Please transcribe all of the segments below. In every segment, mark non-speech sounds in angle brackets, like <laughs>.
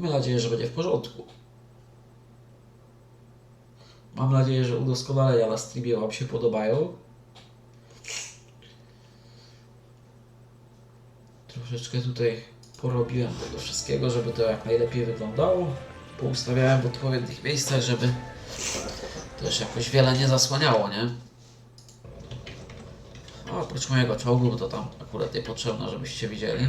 Mam nadzieję, że będzie w porządku. Mam nadzieję, że udoskonalenia na streamie Wam się podobają. Troszeczkę tutaj porobiłem tego wszystkiego, żeby to jak najlepiej wyglądało. Poustawiałem w odpowiednich miejscach, żeby też jakoś wiele nie zasłaniało, nie? A oprócz mojego czołgu, to tam akurat niepotrzebne, żebyście widzieli.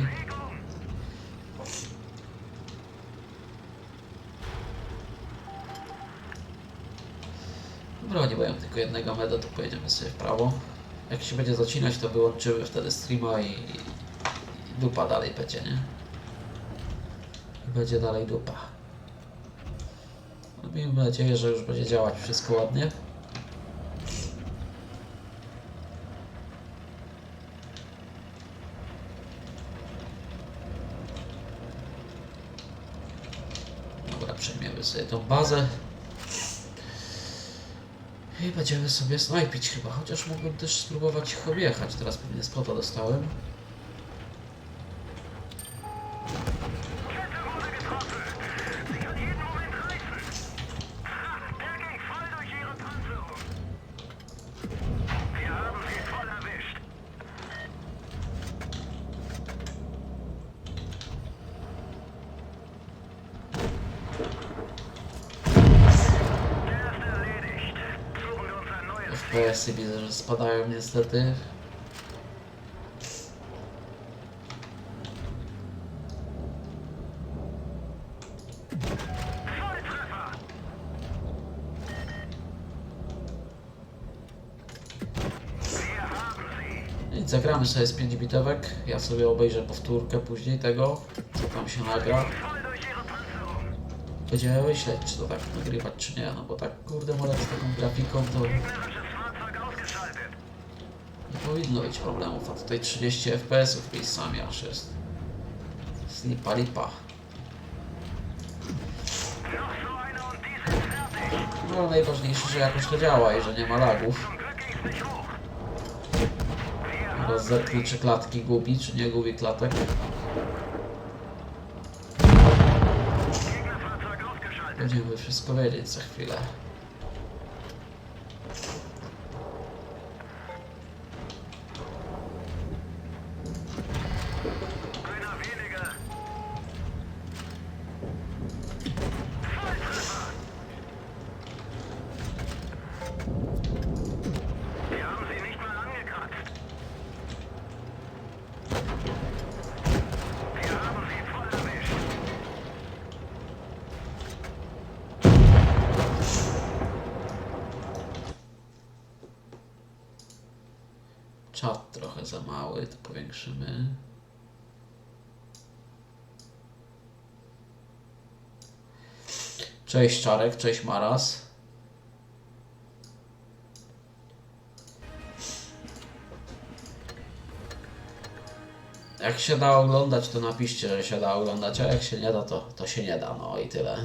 Dobra, nie mają tylko jednego meda, to pojedziemy sobie w prawo. Jak się będzie zacinać, to wyłączymy wtedy streama i, i dupa dalej będzie, nie? I będzie dalej dupa. No, Miejmy nadzieję, że już będzie działać wszystko ładnie. Dobra, przejmiemy sobie tą bazę. I będziemy sobie snajpić chyba, chociaż mógłbym też spróbować ich objechać. Teraz pewnie spota dostałem. Spadają niestety. Zagramy sobie z 5 bitewek. Ja sobie obejrzę powtórkę później tego, co tam się nagra. Będziemy myśleć, czy to tak nagrywać, czy nie, no bo tak kurde, może z taką grafiką to powinno być problemów, a tutaj 30 FPS-ów miejscami aż jest. Slipa lipa. No najważniejsze, że jakoś to działa i że nie ma lagów. Teraz zerknę, czy klatki gubi, czy nie gubi klatek. Będziemy wszystko wiedzieć za chwilę. Czat trochę za mały, to Cześć Czarek, cześć Maras. Jak się da oglądać, to napiszcie, że się da oglądać, a jak się nie da, to, to się nie da, no i tyle.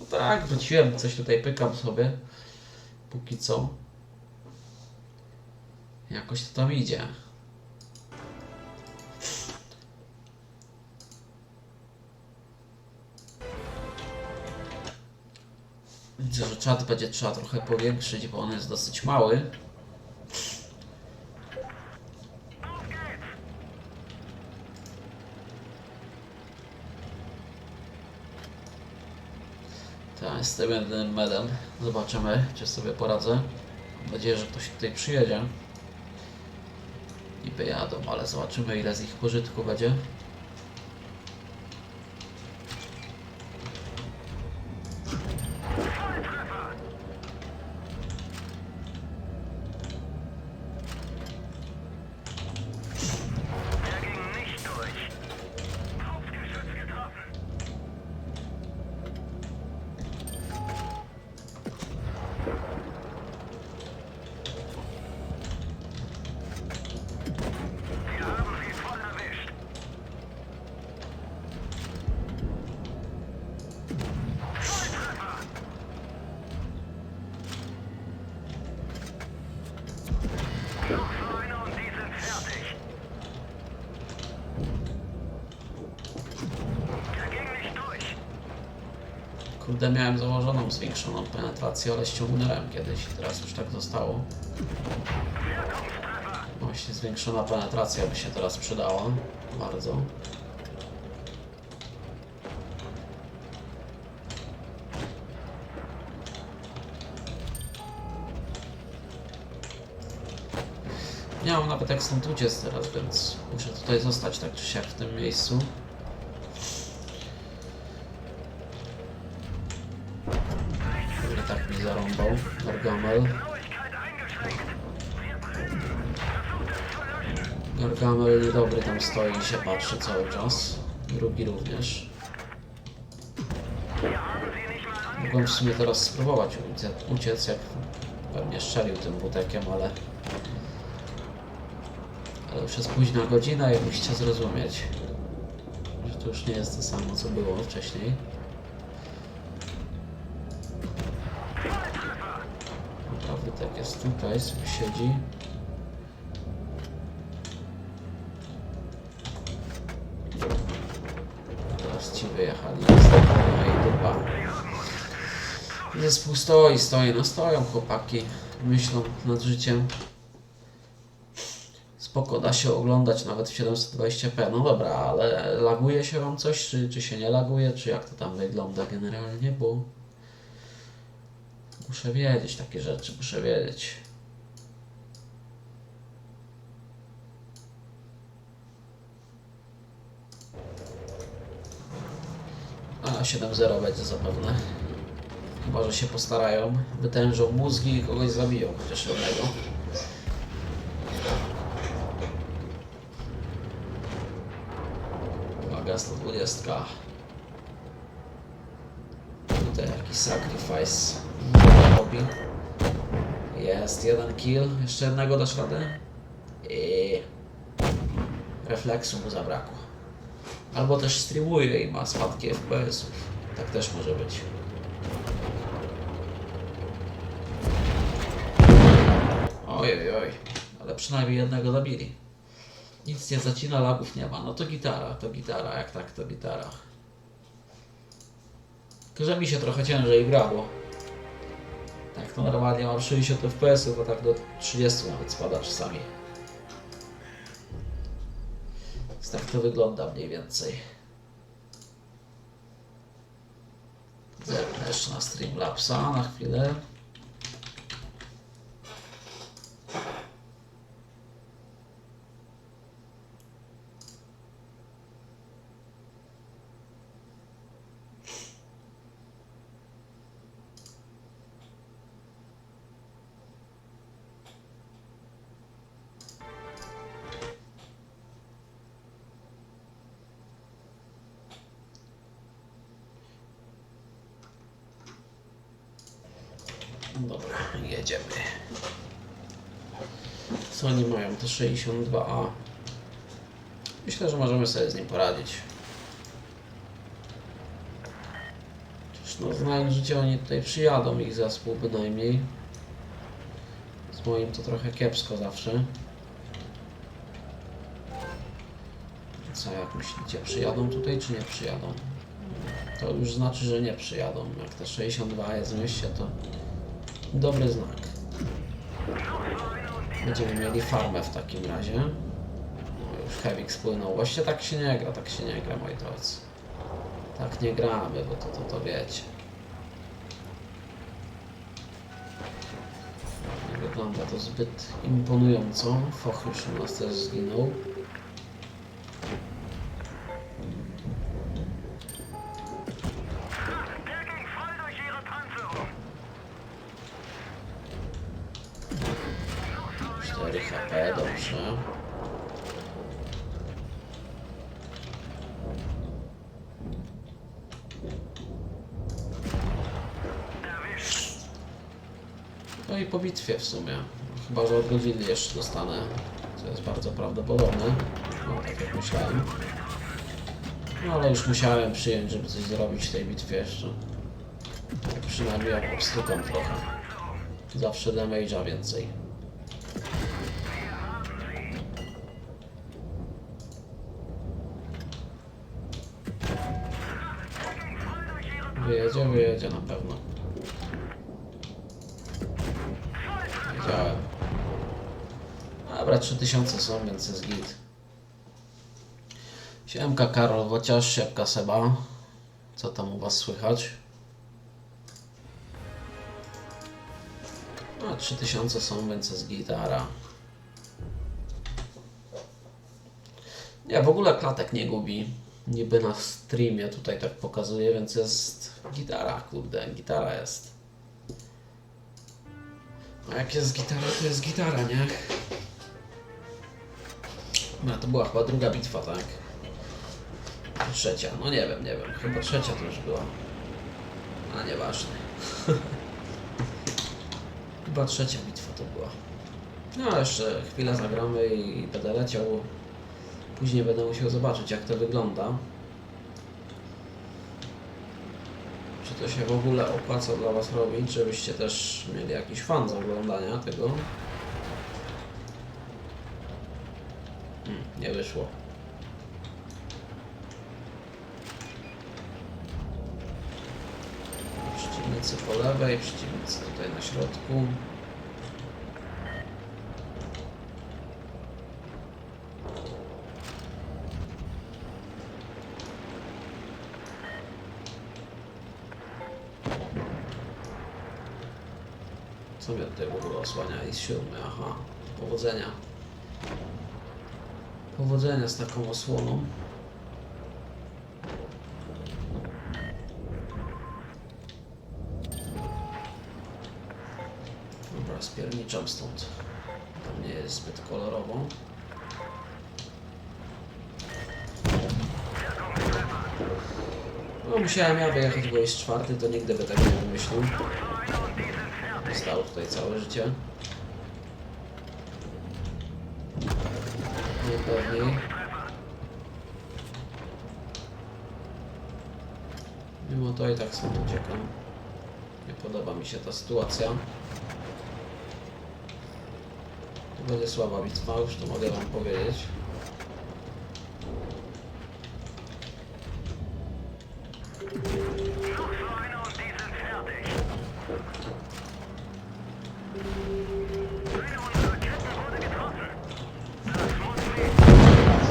No tak, wróciłem, coś tutaj pykam sobie. Póki co. Jakoś to tam idzie. Widzę, że czat będzie trzeba trochę powiększyć, bo on jest dosyć mały. Tak, z tym jednym medem. Zobaczymy, czy sobie poradzę. Mam nadzieję, że ktoś tutaj przyjedzie. Niby jadą, ale zobaczymy ile z ich pożytku będzie. Kurde, miałem założoną zwiększoną penetrację, ale ściągnąłem kiedyś i teraz już tak zostało. Właśnie zwiększona penetracja by się teraz przydała. Bardzo. Mam nawet jak stąd uciec teraz, więc muszę tutaj zostać tak czy siak w tym miejscu. Stoi i się patrzy cały czas. Drugi również. Mogłem w sumie teraz spróbować uciec, jak pewnie strzelił tym butekiem, ale ale już jest późna godzina i musicie zrozumieć, że to już nie jest to samo, co było wcześniej. Naprawdę tak jest tutaj, siedzi. Teraz ci wyjechali niestety, no i dupa. Zespół stoi, stoi, no stoją chłopaki, myślą nad życiem. Spoko, da się oglądać nawet w 720p. No dobra, ale laguje się wam coś, czy, czy się nie laguje, czy jak to tam wygląda generalnie, bo muszę wiedzieć takie rzeczy, muszę wiedzieć. A 7.0 będzie zapewne. Chyba, że się postarają, wytężą mózgi i kogoś zabiją, chociaż jednego. Uwaga, 120. Tutaj jakiś sacrifice robi. Jest jeden kill. Jeszcze jednego dasz radę? I refleksu mu zabrakło. Albo też streamuje i ma spadki FPS-ów. Tak też może być. Przynajmniej jednego zabili. Nic nie zacina, lagów nie ma. No to gitara, to gitara, jak tak, to gitara. Tylko, że mi się trochę ciężej gra, bo tak to normalnie mam 60 fps, a tak do 30 nawet spada czasami. Więc tak to wygląda mniej więcej. Zerknę jeszcze na Streamlabsa na chwilę. Dobra, jedziemy. Oni mają? To 62A. Myślę, że możemy sobie z nim poradzić. Przecież no, znając życie, oni tutaj przyjadą, ich zespół bynajmniej. Z moim to trochę kiepsko zawsze. Co, jak myślicie, przyjadą tutaj, czy nie przyjadą? To już znaczy, że nie przyjadą. Jak te 62 jest w mieście, to dobry znak. Będziemy mieli farmę w takim razie. Już Hewik spłynął. Właśnie tak się nie gra, tak się nie gra, moi drodzy. Tak nie gramy, bo to, to, to wiecie. Nie wygląda to zbyt imponująco. Foch już u nas też zginął. HP, dobrze. No i po bitwie w sumie. Chyba, że od godziny jeszcze dostanę, co jest bardzo prawdopodobne. No, tak jak myślałem. No ale już musiałem przyjąć, żeby coś zrobić w tej bitwie jeszcze. Przynajmniej jak obstykam trochę. Zawsze damage'a więcej. Dobra, 3000 są, więc jest git. Siemka Karol, chociaż siemka Seba. Co tam u was słychać? A 3000 są, więc jest gitara. Nie, w ogóle klatek nie gubi. Niby na streamie tutaj tak pokazuje, więc jest gitara, kurde, gitara jest. A jak jest gitara, to jest gitara, nie? No to była chyba druga bitwa, tak? Trzecia, no nie wiem, nie wiem, chyba trzecia to już była. A nieważne. <laughs> chyba trzecia bitwa to była. No jeszcze chwilę zagramy i będę leciał. Później będę musiał zobaczyć jak to wygląda. Czy to się w ogóle opłaca dla Was robić, żebyście też mieli jakiś fan z oglądania tego. Nie wyszło. Przeciwnicy po lewej, przeciwnicy tutaj na środku. Co mnie tutaj w ogóle osłania? I siódmy, aha. Powodzenia. Powodzenia z taką osłoną. Dobra, spierniczam stąd. Tam nie jest zbyt kolorowo. No musiałem ja wyjechać, bo jest czwarty, to nigdy by tego nie wymyślił. Stał tutaj całe życie. Mimo to i tak sobie uciekam. Nie podoba mi się ta sytuacja. To będzie słaba bitwa, już to mogę wam powiedzieć.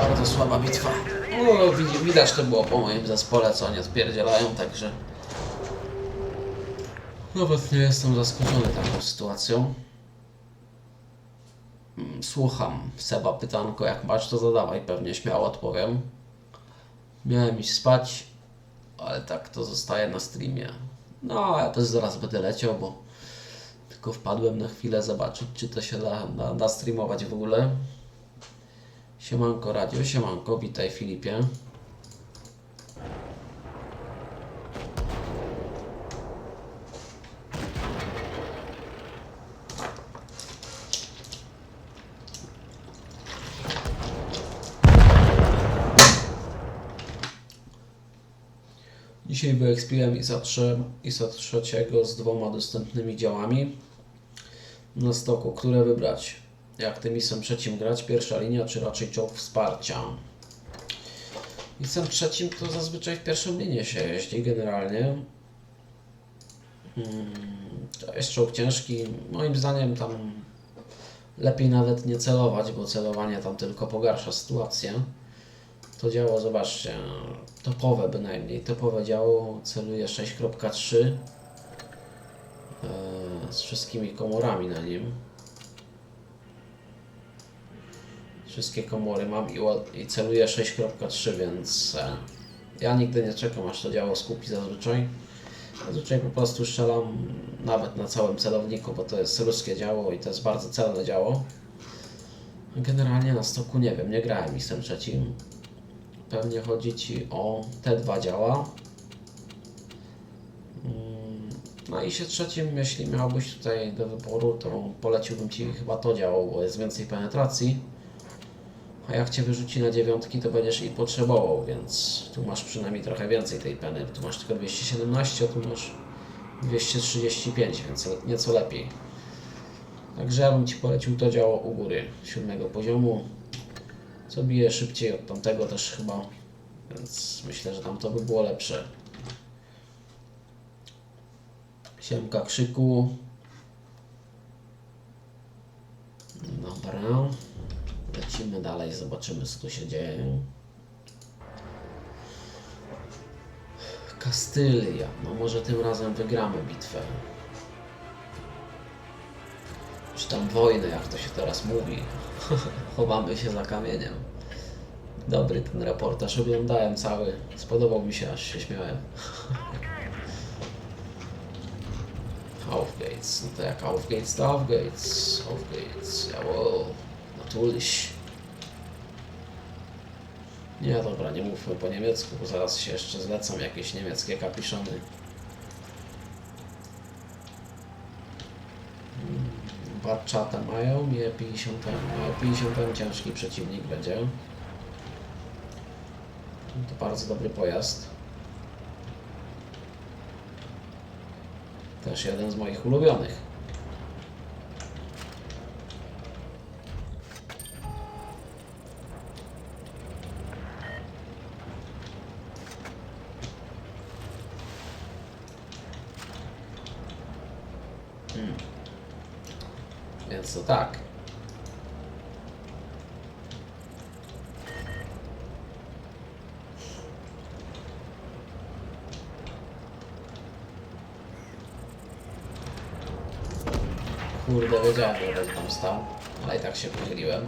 Bardzo słaba bitwa. No, widać to było po moim zespole, co oni odpierdzielają, także... Nawet nie jestem zaskoczony taką sytuacją. Mm, Słucham. Seba pytanko, jak masz, to zadawaj, pewnie śmiało odpowiem. Miałem iść spać, ale tak to zostaje na streamie. No, ja też zaraz będę leciał, bo tylko wpadłem na chwilę zobaczyć, czy to się da, da, da streamować w ogóle. Siemanko Radio, siemanko, witaj Filipie. Dzisiaj wyekspiłem ISA 3, ISA 3 z dwoma dostępnymi działami na stoku, które wybrać. Jak tym ISem trzecim grać? Pierwsza linia, czy raczej czołg wsparcia? ISem trzecim to zazwyczaj w pierwszą linię się jeździ generalnie. Hmm, to jest czołg ciężki. Moim zdaniem tam lepiej nawet nie celować, bo celowanie tam tylko pogarsza sytuację. To działo, zobaczcie, topowe bynajmniej, topowe działo celuje 6.3 e, z wszystkimi komorami na nim. Wszystkie komory mam i, i celuję 6.3, więc e, ja nigdy nie czekam aż to działo skupi zazwyczaj. Zazwyczaj po prostu strzelam nawet na całym celowniku, bo to jest ruskie działo i to jest bardzo celne działo. Generalnie na stoku nie wiem, nie grałem jestem trzecim. Pewnie chodzi Ci o te dwa działa. Mm, No i się trzecim, jeśli miałbyś tutaj do wyboru, to poleciłbym Ci chyba to działo, bo jest więcej penetracji. A jak Cię wyrzuci na dziewiątki, to będziesz i potrzebował, więc tu masz przynajmniej trochę więcej tej peny. Tu masz tylko 217, a tu masz 235, więc nieco lepiej. Także ja bym Ci polecił to działo u góry, siódmego poziomu. Co bije szybciej od tamtego też chyba, więc myślę, że tam to by było lepsze. Siemka krzyku. Dobra. Lecimy dalej, zobaczymy co tu się dzieje. Kastylia. No może tym razem wygramy bitwę. Czy tam wojnę, jak to się teraz mówi. <laughs> Chowamy się za kamieniem. Dobry ten reportaż, oglądałem cały. Spodobał mi się, aż się śmiałem. <laughs> Aufgates, no to jak Aufgates to Aufgates. Aufgates, jawohl, natürlich. Nie, dobra, nie mówmy po niemiecku, bo zaraz się jeszcze zlecą jakieś niemieckie kapiszony. Mm, Batchata mają, mnie 50 mają 50 ciężki przeciwnik będzie. To bardzo dobry pojazd. Też jeden z moich ulubionych. Hmm. Więc to tak. Kurde, wiedziałem, że będzie tam stał, ale i tak się pochyliłem.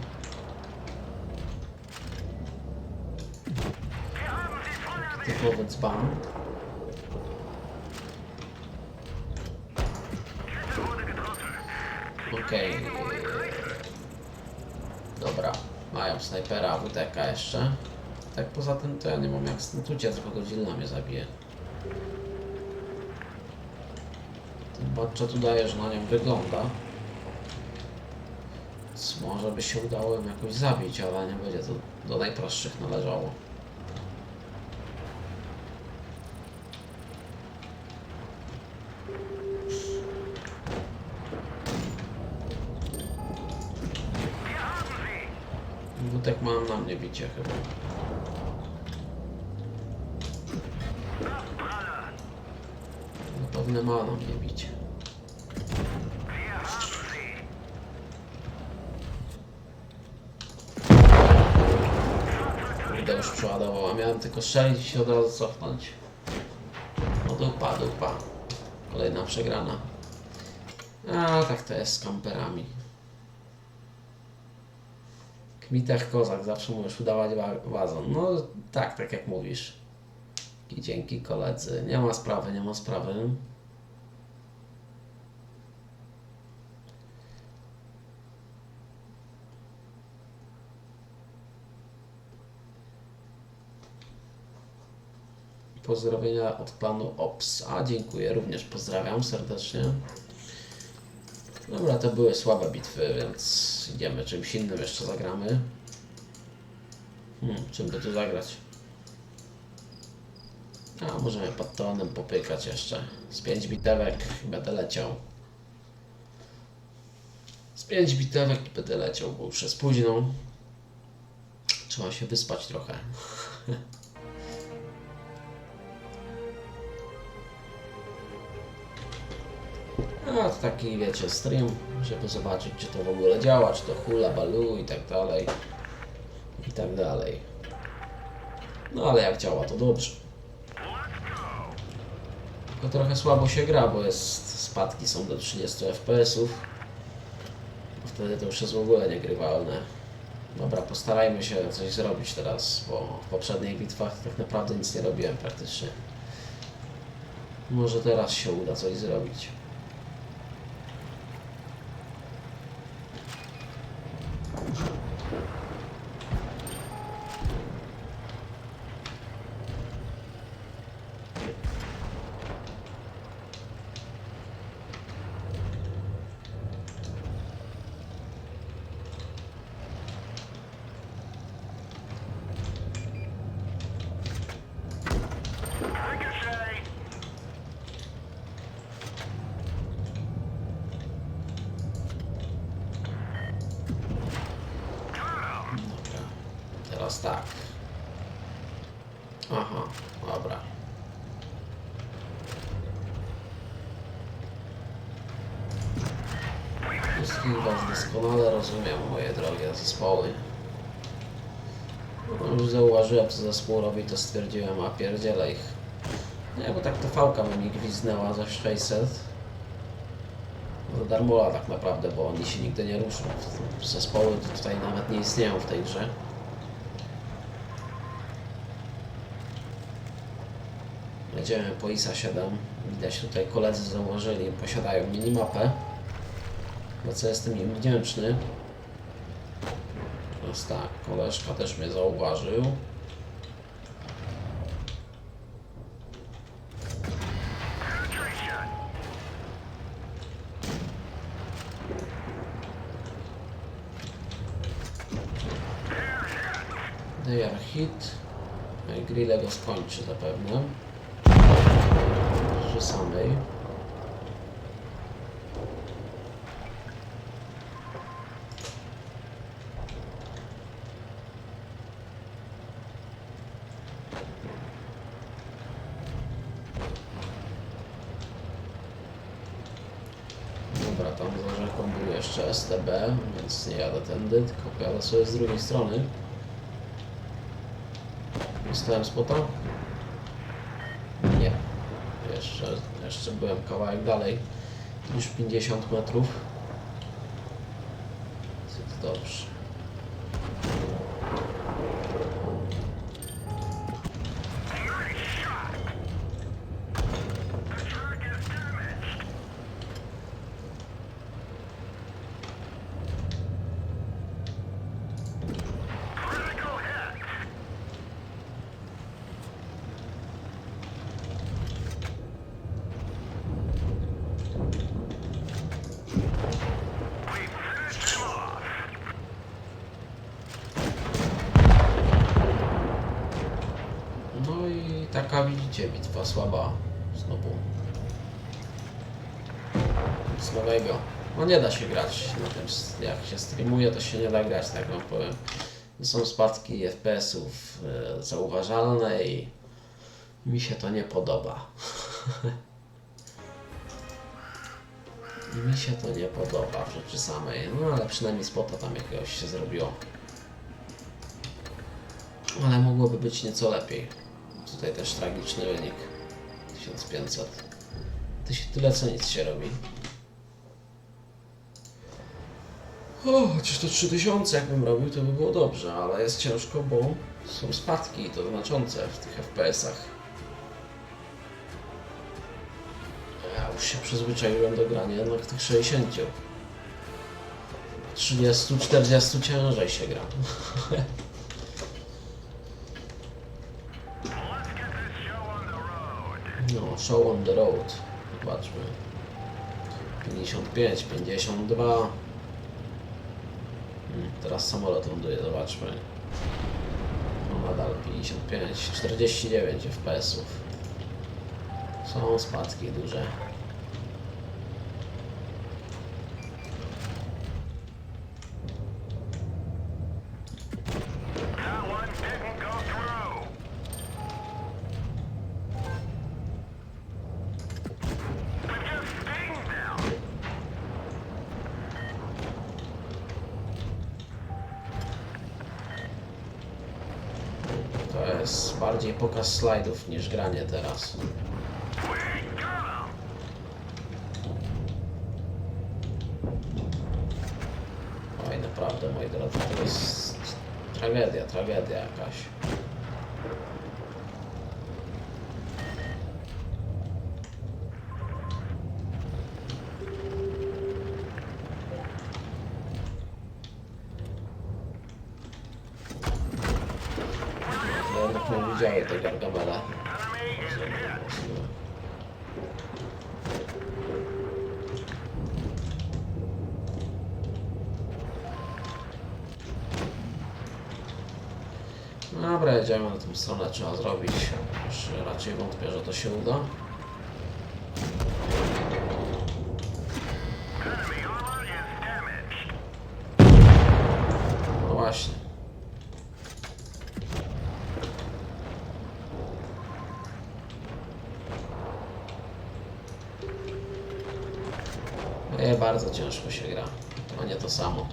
Taki typowy dzban. Okej. Dobra, mają snajpera, WTK jeszcze. Tak poza tym to ja nie mam jak stąd uciec, bo Godzilla mnie zabije. Ten Batcha tu daje, że na nią wygląda. Więc może by się udało ją jakoś zabić, ale nie będzie to do najprostszych należało. Wódek mam na mnie bicie chyba. Tylko strzelić i się od razu cofnąć. No dupa, dupa. Kolejna przegrana. A, tak to jest z kamperami. Kmitach kozak, zawsze możesz udawać wa- wazon. No tak, tak jak mówisz. I dzięki koledzy. Nie ma sprawy, nie ma sprawy. Pozdrowienia od planu OPS. A dziękuję, również pozdrawiam serdecznie. Dobra, to były słabe bitwy, więc idziemy czymś innym jeszcze zagramy. Hmm, czym by tu zagrać? A, możemy pod tonem popykać jeszcze. Z 5 bitewek będę leciał. Z 5 bitewek będę leciał, bo już późno. Trzeba się wyspać trochę. <laughs> A to taki, wiecie, stream, żeby zobaczyć, czy to w ogóle działa, czy to hula, balu i tak dalej. I tak dalej. No ale jak działa, to dobrze. Tylko trochę słabo się gra, bo jest spadki są do 30 fps-ów. Wtedy to już jest w ogóle niegrywalne. Dobra, postarajmy się coś zrobić teraz, bo w poprzednich bitwach tak naprawdę nic nie robiłem praktycznie. Może teraz się uda coś zrobić. Dobra. Teraz tak. Aha, dobra. Wszystkich Was doskonale rozumiem, moje drogie zespoły. Już zauważyłem, co zespół robi, to stwierdziłem, a pierdzielę ich. Nie, bo tak to fałka by mi gwizdnęła za 600. Za darmola tak naprawdę, bo oni się nigdy nie ruszą. Zespoły tutaj nawet nie istnieją w tej grze. Jedziemy po ISA 7. Widać tutaj koledzy zauważyli, posiadają minimapę. Za co jestem im wdzięczny. Teraz tak, koleżka też mnie zauważył. They are hit. No grille go skończy zapewne. Przy samej. Dobra, tam za rzeką był jeszcze STB, więc nie jadę tędy, tylko pojadę sobie z drugiej strony. Dostałem spota? Nie. Jeszcze, jeszcze byłem kawałek dalej niż 50 metrów. Więc to dobrze. No i widzicie bitwa słaba znowu. Z nowego. No nie da się grać na tym, jak się streamuje, to się nie da grać, tak wam powiem. Są spadki FPS-ów e, zauważalne i mi się to nie podoba. <laughs> Mi się to nie podoba w rzeczy samej. No ale przynajmniej spota tam jakiegoś się zrobiło. Ale mogłoby być nieco lepiej. Tutaj też tragiczny wynik. 1500. To się tyle co nic się robi. O, chociaż to 3000 jakbym robił, to by było dobrze, ale jest ciężko, bo są spadki i to znaczące w tych FPS-ach. Ja już się przyzwyczaiłem do grania jednak tych 60. 30-40 ciężej się gra. <laughs> show on the road. Zobaczmy. 55, 52. Hmm, teraz samolot ląduje, zobaczmy. No nadal 55, 49 FPS-ów. Są spadki duże. Bardziej pokaz slajdów niż granie teraz. Oj, naprawdę, moi drodzy, to jest tragedia, tragedia jakaś. To jednak nie widziały te gargamele. Enemy is hit. Dobra, jedziemy na tą stronę, trzeba zrobić. Już raczej wątpię, że to się uda. Enemy armor is damaged. No właśnie. Nie, bardzo ciężko się gra. To nie to samo.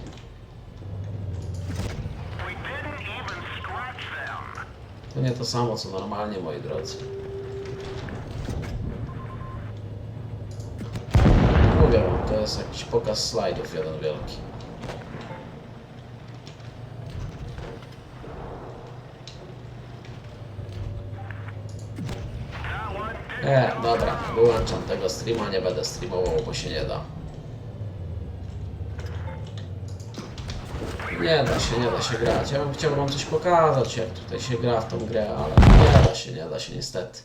To nie to samo co normalnie, moi drodzy. Mówię wam, to jest jakiś pokaz slajdów jeden wielki. E, dobra, wyłączam tego streama, nie będę streamował, bo się nie da. Nie da się, nie da się grać. Ja bym chciał wam coś pokazać, jak tutaj się gra w tą grę, ale nie da się, nie da się niestety.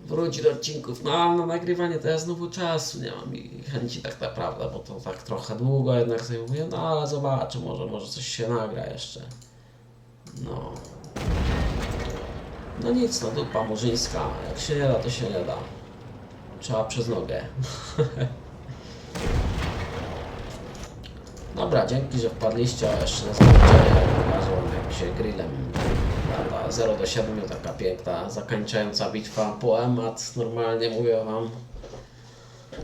Wróci do odcinków, no na nagrywanie to ja znowu czasu nie mam i chęci tak naprawdę, bo to tak trochę długo jednak zajmuje, no ale zobaczę, może, może coś się nagra jeszcze. No. No nic, no dupa murzyńska. Jak się nie da, to się nie da. Trzeba przez nogę. <laughs> Dobra, dzięki, że wpadliście. A jeszcze pokażę wam jak się grillem lata 0 do 7, taka piękna, zakończająca bitwa. Poemat, normalnie mówię wam.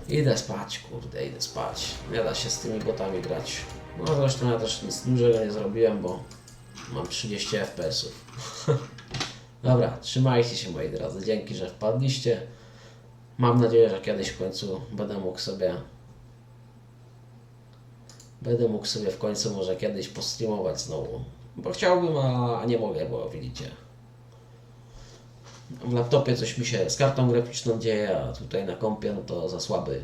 Idę spać, kurde, idę spać. Nie da się z tymi botami grać. No zresztą ja też nic dużego nie zrobiłem, bo mam 30 FPS-ów. <laughs> Dobra, trzymajcie się moi drodzy. Dzięki, że wpadliście. Mam nadzieję, że kiedyś w końcu będę mógł sobie. Będę mógł sobie w końcu może kiedyś postreamować znowu. Bo chciałbym, a nie mogę, bo widzicie. W laptopie coś mi się z kartą graficzną dzieje, a tutaj na kompie no to za słaby.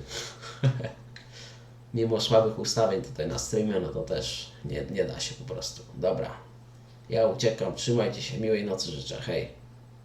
<laughs> Mimo słabych ustawień tutaj na streamie, no to też nie, nie da się po prostu. Dobra. Ja uciekam, trzymajcie się, miłej nocy życzę, hej.